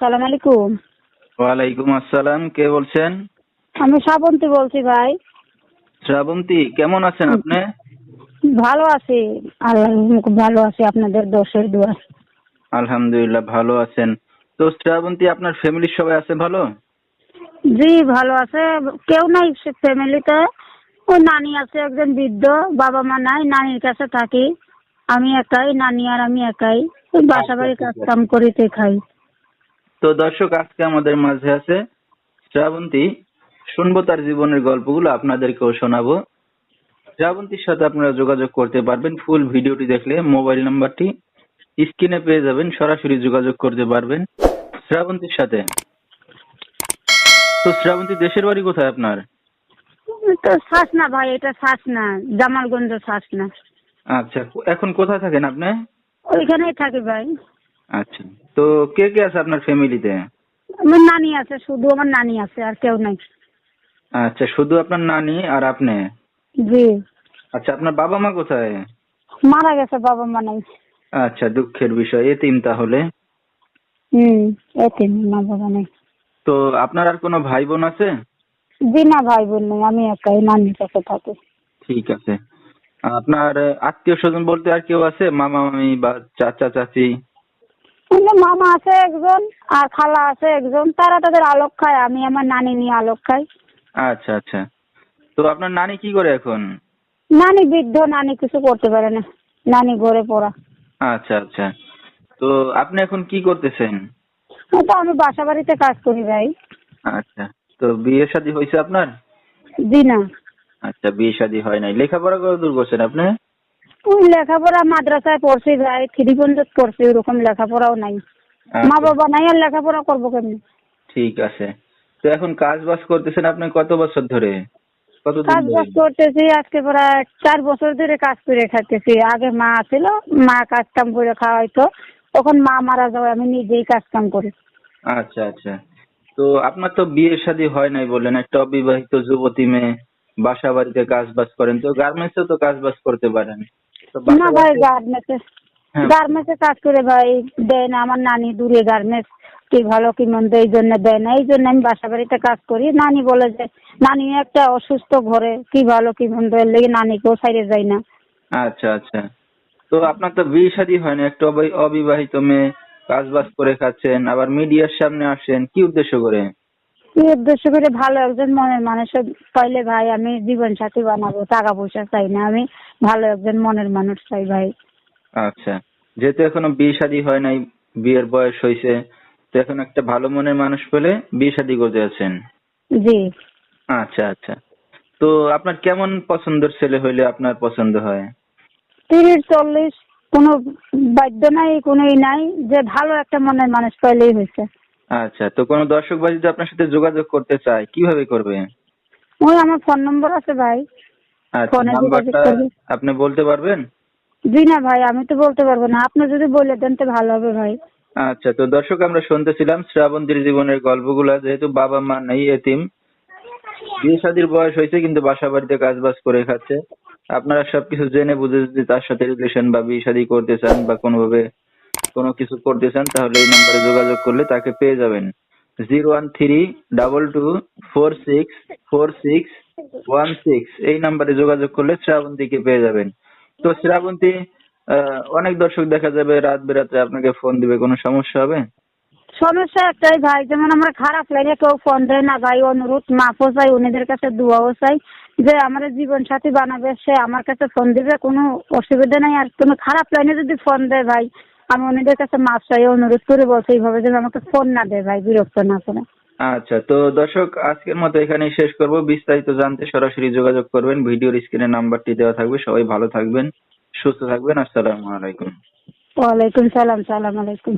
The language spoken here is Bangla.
সালাম আলাইকুম। ওয়ালাইকুম আসসালাম কে বলছেন? আমি শ্রাবন্তী বলছি ভাই। শ্রাবন্তী কেমন আছেন আপনি? ভালো আছি। আল্লাহ খুব ভালো আছি আপনাদের দোষের দোয়া। আলহামদুলিল্লাহ ভালো আছেন। তো শ্রাবন্তী আপনার ফ্যামিলির সবাই আছে ভালো? জি ভালো আছে। কেউ নাই ফ্যামিলিতে ও নানি আছে একজন বৃদ্ধ বাবা মা নাই নানির কাছে থাকি। আমি একাই নানি আর আমি একাই। বাসা বাড়ি কাজ কাম করিতে খাই। তো দর্শক আজকে আমাদের মাঝে আছে শ্রাবন্তী। শুনব তার জীবনের গল্পগুলো আপনাদেরকেও শোনাবো। শ্রাবন্তীর সাথে আপনারা যোগাযোগ করতে পারবেন। ফুল ভিডিওটি দেখলে মোবাইল নাম্বারটি স্ক্রিনে পেয়ে যাবেন। সরাসরি যোগাযোগ করতে পারবেন শ্রাবন্তীর সাথে। তো শ্রাবন্তী দেশের বাড়ি কোথায় আপনার? তো শ্বাস না ভাই এটা শ্বাস না জামালগঞ্জ শ্বাস না আচ্ছা এখন কোথায় থাকেন আপনি? ওইখানেই থাকি ভাই। আচ্ছা। তো কে কে আছে আপনার ফ্যামিলিতে আমার নানি আছে শুধু আমার নানি আছে আর কেউ নাই। আচ্ছা শুধু আপনার নানি আর আপনি? জি। আচ্ছা আপনার বাবা মা কোথায়? মারা গেছে বাবা মা নাই। আচ্ছা দুঃখের বিষয়। এতিম তাহলে? হুম এতিম মা বাবা নাই। তো আপনার আর কোনো ভাই বোন আছে? জি না ভাই বোন নেই আমি একাই নানির কাছে থাকি। ঠিক আছে। আপনার আত্মীয় স্বজন বলতে আর কেউ আছে? মামা মামি বা চাচা চাচি মামা আছে একজন আর খালা আছে একজন। তারা তাদের আলোক খায় আমি আমার নানি নিয়ে আলোক খাই। আচ্ছা আচ্ছা। তো আপনার নানি কি করে এখন? নানি বৃদ্ধ নানি কিছু করতে পারে না। নানি ঘরে পড়া। আচ্ছা আচ্ছা। তো আপনি এখন কি করতেছেন? তো আমি বাসা বাড়িতে কাজ করি ভাই। আচ্ছা। তো বিয়ে শাদী হয়েছে আপনার? জি না আচ্ছা বিয়ে শাদী হয় নাই। লেখাপড়া কত দূর করছেন আপনি? লেখাপড়া মাদ্রাসায় পড়ছি ভাই থ্রি পর্যন্ত পড়ছি ওরকম লেখাপড়াও নাই। মা আচ্ছা, বাবা নাই আর লেখাপড়া করব কেমনি? ঠিক আছে। তো এখন কাজ বাজ করতেছেন আপনি কত বছর ধরে? কাজ বাজ করতেছি আজকে প্রায় চার বছর ধরে কাজ করে খাইতেছি। আগে মা ছিল মা কাজ কাম করে খাওয়াইতো। তখন মা মারা যাওয়ায় আমি নিজেই কাজ কাম করি। আচ্ছা আচ্ছা। তো আপনার তো বিয়ে শাদী হয় নাই বললেন একটা অবিবাহিত যুবতী মেয়ে বাসা বাড়িতে কাজ বাজ করেন। তো গার্মেন্টসেও তো কাজ বাজ করতে পারেন। না ভাই বাড়িতে- গার্মেন্টসে হ্যাঁ। গার্মেন্টসে কাজ করে ভাই দেয় না আমার নানি দূরে গার্মেন্টস কি ভালো কি মন্দ এই জন্য দেয় না এই জন্য আমি বাসা বাড়িতে কাজ করি। নানি বলে যে নানি একটা অসুস্থ ঘরে কি ভালো কি মন্দ এর লেগে নানিকেও সাইডে যায় না। আচ্ছা আচ্ছা। তো আপনার তো বিয়ে শাদী হয় না একটা অবিবাহিত মেয়ে কাজ বাজ করে খাচ্ছেন আবার মিডিয়ার সামনে আসেন কি উদ্দেশ্য করে? কি উদ্দেশ্য করে ভালো একজন মনের মানুষের পাইলে ভাই আমি জীবন সাথী বানাবো টাকা পয়সা চাই না আমি ভালো একজন মনের মানুষ চাই ভাই। আচ্ছা যেহেতু এখনও বিয়ে শাদী হয় নাই বিয়ের বয়স হয়েছে তো এখন একটা ভালো মনের মানুষ পেলে বিয়ে শাদী করতে আছেন জি। আচ্ছা আচ্ছা। তো আপনার কেমন পছন্দের ছেলে হইলে আপনার পছন্দ হয়? তিরিশ চল্লিশ কোনো বাধ্য নাই কোনো নাই যে ভালো একটা মনের মানুষ পাইলেই হয়েছে আচ্ছা তো কোনো দর্শক ভাই যদি আপনার সাথে যোগাযোগ করতে চায় কীভাবে করবে? ওই আমার ফোন নম্বর আছে ভাই। আচ্ছা ফোনে যোগাযোগ নাম্বারটা করবে। আপনি বলতে পারবেন? জি না ভাই আমি তো বলতে পারব না। আপনি যদি বলে দেন তো ভালো হবে ভাই। আচ্ছা তো দর্শক আমরা শুনতেছিলাম শ্রাবন্তীর জীবনের গল্পগুলা। যেহেতু বাবা মা নেই এতিম বিয়ে শাদীর বয়স হয়েছে কিন্তু বাসা বাড়িতে কাজ বাজ করে খাচ্ছে। আপনারা সবকিছু জেনে বুঝে যদি তার সাথে রিলেশন বা বিয়ে শাদী করতে চান বা কোনোভাবে কোনো কিছু করতে চান তাহলে এই নম্বরে যোগাযোগ করলে তাকে পেয়ে যাবেন। Zero one three double two four six four six one six এই নাম্বারে যোগাযোগ করলে শ্রাবন্তীকে পেয়ে যাবেন। তো শ্রাবন্তী অনেক দর্শক দেখা যাবে, রাত বেরাতে আপনাকে ফোন দিবে, কোনো সমস্যা হবে? সমস্যা একটাই ভাই, যেমন আমার খারাপ লাগে, কেউ ফোন দেয় না ভাই, অনুরোধ মাফও চাই উনিদের কাছে দোয়াও চাই, যে আমার জীবন সাথী বানাবে, সে আমার কাছে ফোন দিবে, কোনো অসুবিধা নাই, আর কোনো খারাপ লাইনে যদি ফোন দেয় ভাই। আমি ওনাদের কাছে মাফ চাই অনুরোধ করে বলছি এইভাবে যেন আমাকে ফোন না দেয় ভাই বিরক্ত না করে। আচ্ছা তো দর্শক আজকের মতো এখানেই শেষ করব। বিস্তারিত জানতে সরাসরি যোগাযোগ করবেন। ভিডিওর স্ক্রিনে নাম্বারটি দেওয়া থাকবে। সবাই ভালো থাকবেন সুস্থ থাকবেন। আসসালামু আলাইকুম। ওয়ালাইকুম সালাম সালাম আলাইকুম।